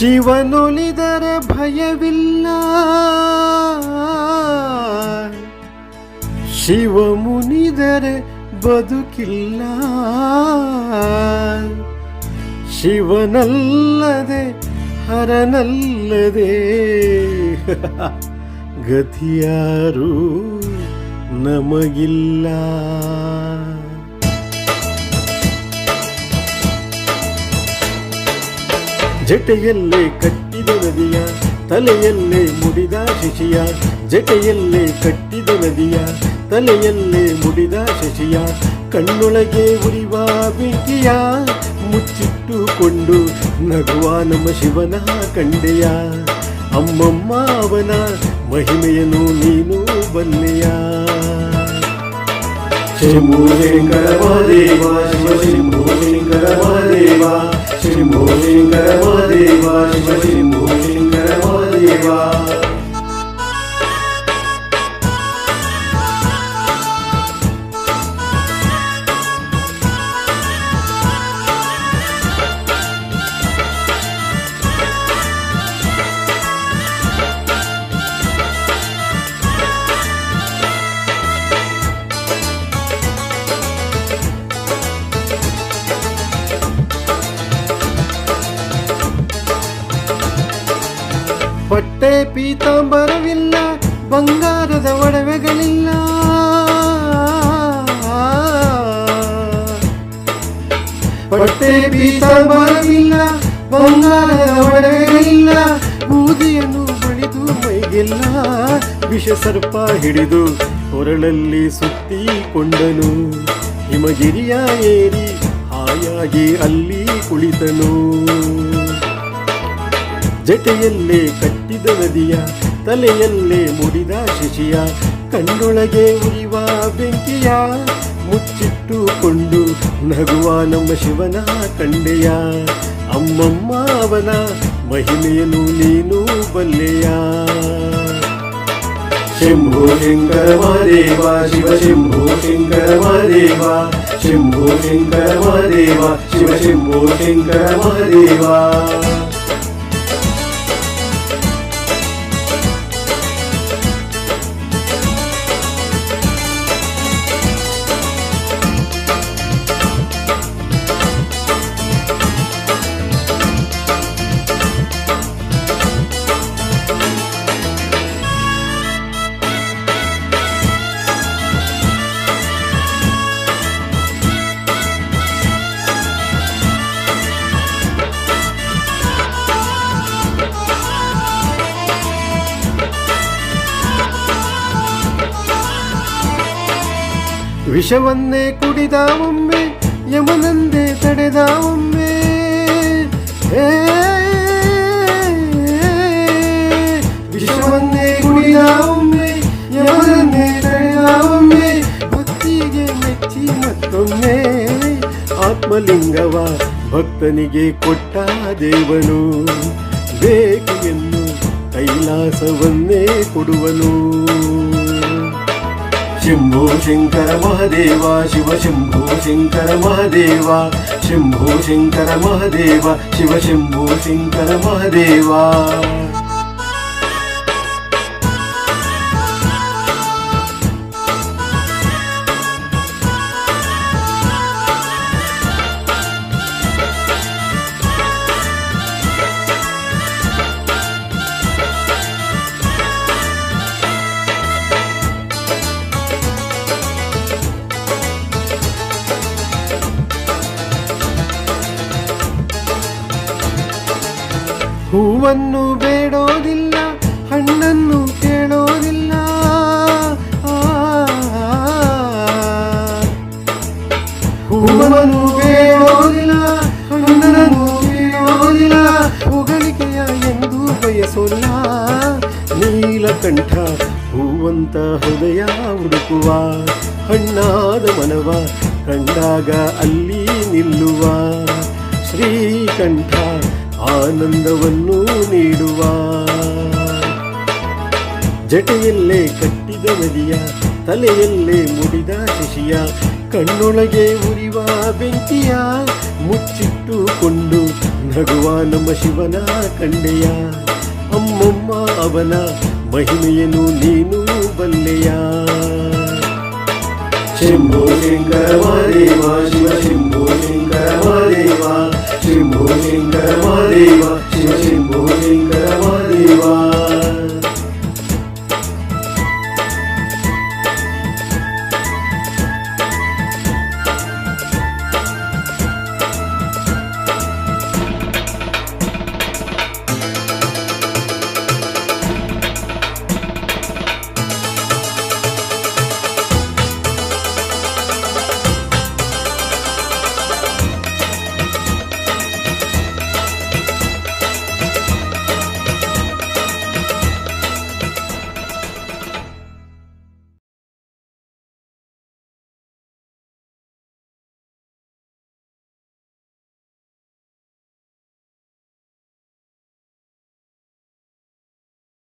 ಶಿವನೊಲಿದರೆ ಭಯವಿಲ್ಲ. ಶಿವ ಮುನಿದರೆ ಬದುಕಿಲ್ಲ. ಶಿವನಲ್ಲದೆ ಹರನಲ್ಲದೆ ಗತಿಯಾರು ನಮಗಿಲ್ಲ. ಜಟೆಯಲ್ಲೇ ಕಟ್ಟಿದ ನದಿಯ ತಲೆಯಲ್ಲೇ ಮುಡಿದ ಶಶಿಯ. ಜಟೆಯಲ್ಲೇ ಕಟ್ಟಿದ ನದಿಯ ತಲೆಯಲ್ಲೇ ಮುಡಿದ ಶಶಿಯ. ಕಣ್ಣೊಳಗೆ ಉರಿವ ಬೆಂಕಿಯ ಮುಚ್ಚಿಟ್ಟುಕೊಂಡು ನಗುವ ನಮ್ಮ ಶಿವನ ಕಂಡೆಯ. ಅಮ್ಮಮ್ಮ ಅವನ ಮಹಿಮೆಯನ್ನು ನೀನು ಬಲ್ಲೆಯ. ಶಂಭೋ ಶಂಕರ ಮಹಾದೇವ ಶಿವ ಶಂಭೋ ಶಂಕರ ಮಹಾದೇವ ಶಂಭೋ ಶಂಕರ ಮಹಾದೇವ ಶಿವ ಶಂಭೋ ಶಂಕರ ಮಹಾದೇವ ಪಟ್ಟೆ ಪೀತಾಂಬರವಿಲ್ಲ, ಬಂಗಾರದ ಒಡವೆಗಳಿಲ್ಲ. ಬಟ್ಟೆ ಪೀತಾಂಬರವಿಲ್ಲ, ಬಂಗಾರದ ಒಡವೆಗಳಿಲ್ಲ, ಬೂದಿಯನ್ನು ಬಳಿದು ಮೈಗೆಲ್ಲ ವಿಷ ಸರ್ಪ ಹಿಡಿದು ಹೊರಳಲ್ಲಿ ಸುತ್ತಿಕೊಂಡನು. ಹಿಮಗಿರಿಯ ಏರಿ ಹಾಯಾಗಿ ಅಲ್ಲಿ ಕುಳಿತನು. ಜಟೆಯಲ್ಲೇ ಕಟ್ಟಿದ ನದಿಯ ತಲೆಯಲ್ಲೇ ಮುಡಿದ ಶಿಶಿಯ ಕಣ್ಣೊಳಗೆ ಉರಿವ ಬೆಂಕಿಯ ಮುಚ್ಚಿಟ್ಟುಕೊಂಡು ನಗುವ ನಮ್ಮ ಶಿವನ ಕಂಡೆಯ. ಅಮ್ಮಮ್ಮ, ಅವನ ಮಹಿಮೆಯನ್ನು ನೀನು ಬಲ್ಲೆಯ. ಶಂಭು ಶಂಕರ ಮಹದೇವ ಶಿವ ಶಂಭೋ ಶಂಕರ ಮಹದೇವ ಶಂಭೋ ಶಂಕರ ಮಹದೇವ ಶಿವ ಶಂಭೋ ಶಂಕರ ಮಹಾದೇವ ವಿಷವನ್ನೇ ಕುಡಿದ ಒಮ್ಮೆ ಯಮನಂದೇ ತಡೆದ ಒಮ್ಮೆ. ವಿಷವನ್ನೇ ಕುಡಿದ ಒಮ್ಮೆ, ಯಮನನ್ನೇ ತಡೆದ ಒಮ್ಮೆ, ಭಕ್ತಿಗೆ ಮೆಚ್ಚಿ ಮತ್ತೊಮ್ಮೆ. ಆತ್ಮಲಿಂಗವ ಭಕ್ತನಿಗೆ ಕೊಟ್ಟ ದೇವನು, ಬೇಕು ಎಂದು ಕೈಲಾಸವನ್ನೇ ಕೊಡುವನು. ಶಂಭೋ ಶಂಕರ ಮಹದೇವ ಶಿವ ಶಂಭೋ ಶಂಕರ ಮಹದೇವ ಶಂಭೋ ಶಂಕರ ಮಹದೇವ ಶಿವ ಶಂಭೋ ಶಂಕರ ಮಹದೇವ ಹೂವನ್ನು ಬೇಡೋದಿಲ್ಲ, ಹಣ್ಣನ್ನು ಕೇಳೋದಿಲ್ಲ. ಹೂವನ್ನು ಬೇಡೋದಿಲ್ಲ, ಹಣ್ಣನ್ನು ಕೇಳೋದಿಲ್ಲ. ಹೊಗಳಿಕೆಯ ಎಂದು ಬಯಸೋಲ್ಲ. ನೀಲಕಂಠ ಹೂವಂತ ಹೃದಯ ಹುಡುಕುವ, ಹಣ್ಣಾದ ಮನವ ಕಂಡಾಗ ಅಲ್ಲಿ ನಿಲ್ಲುವ. ಶ್ರೀಕಂಠ ಆನಂದವನ್ನು ನೀಡುವ. ಜಟೆಯಲ್ಲೇ ಕಟ್ಟಿದ ನದಿಯ, ತಲೆಯಲ್ಲೇ ಮುಡಿದ ಶಶಿಯ, ಕಣ್ಣೊಳಗೆ ಉರಿವ ಬೆಂಕಿಯ ಮುಚ್ಚಿಟ್ಟುಕೊಂಡು ನಗುವ ನಮ್ಮ ಶಿವನ ಕಂಡೆಯ. ಅಮ್ಮಮ್ಮ ಅವನ ಮಹಿಮೆಯನ್ನು ನೀನು ಶಿವ ಶಂಭೋ ಶಂಕರ ಮಹಾದೇವ